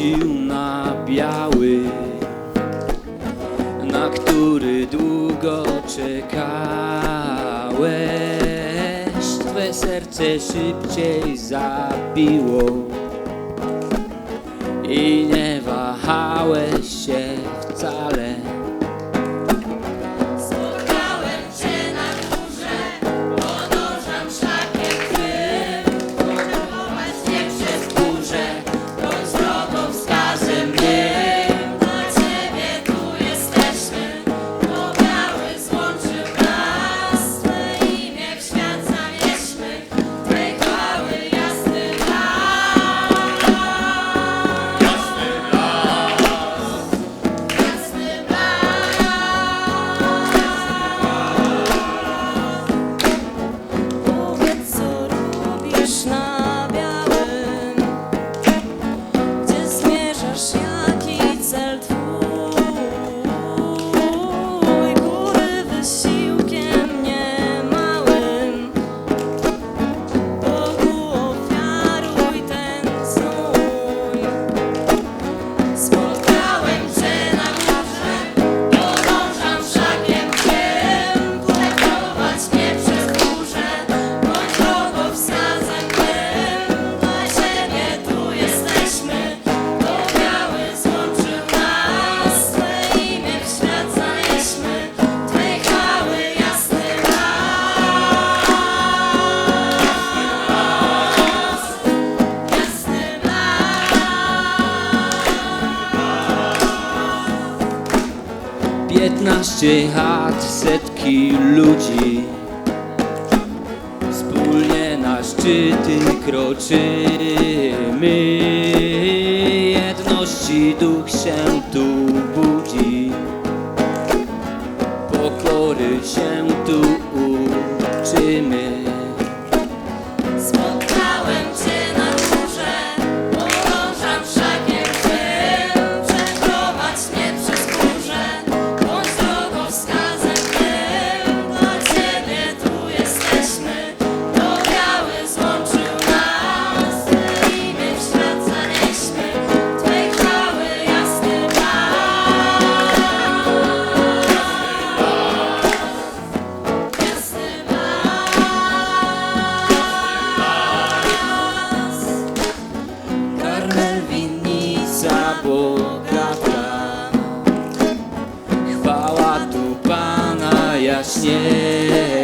rzucił na biały, na który długo czekałeś. Twe serce szybciej zabiło i nie wahałeś. piętnaście chat, setki ludzi Wspólnie na szczyty kroczymy. Jedności duch się tu jaśnie.